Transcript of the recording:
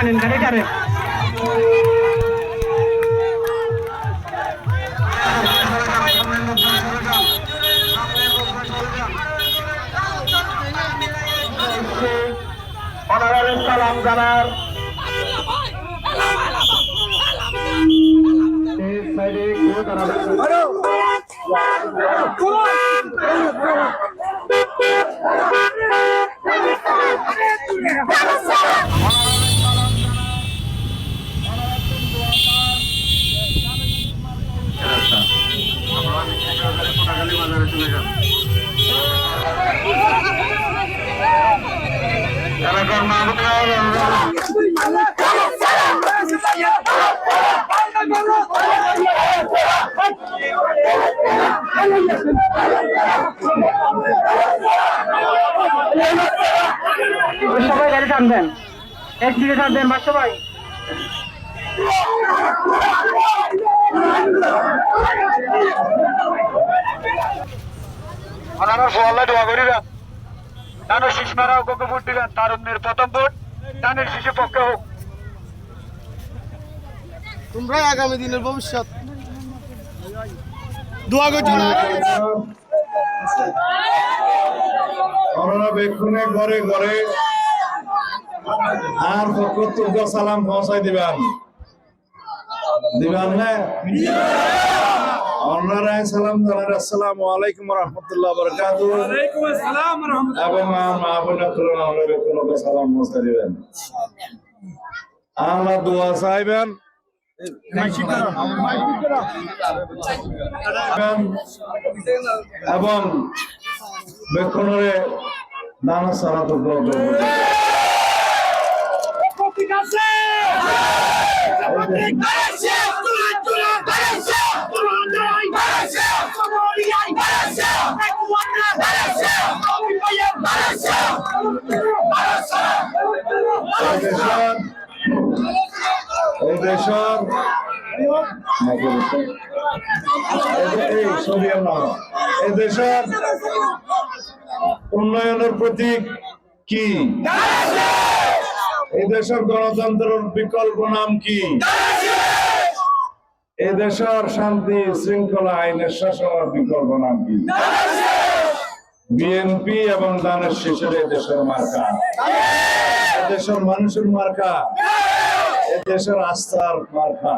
ছাড়েন অনারারি সালাম জানার। সাইডে সবাই গাড়ি টানবেন এক দিকে টানবেন বা সবাই ওনারা সোয়াল্লা দোয়া করিরা। তার শীষ মারা ওকে ভোট দিলেন তারুণ্যের প্রথম ভোট। শিশু পক্ষে হোক। তোমরাই আগামী দিনের ভবিষ্যৎ। দোয়া করছ। না রণাবেক্ষণে ঘরে ঘরে আর ফকরতুল্য সালাম পৌঁছাই দিবেন। দিবেন না? অন্যরায় সালাম জানার আসসালামু আলাইকুম রহমতুল্লাহ বরকাত এবং সালাম দিবেন। আল্লাহ দোয়া চাইবেন। এবং বেক্ষণরে নানা সারা তো দেশের এই উন্নয়নের প্রতীক কি? এই দেশের গণতন্ত্রের বিকল্প নাম কি? এই দেশের শান্তি শৃঙ্খলা আইনের শাসনের বিকল্প নাম কি? বিএনপি এবং দানের শেষের এই দেশের মার্কা। দেশের মানুষের মার্কা। এ দেশের আস্থার মার্কা।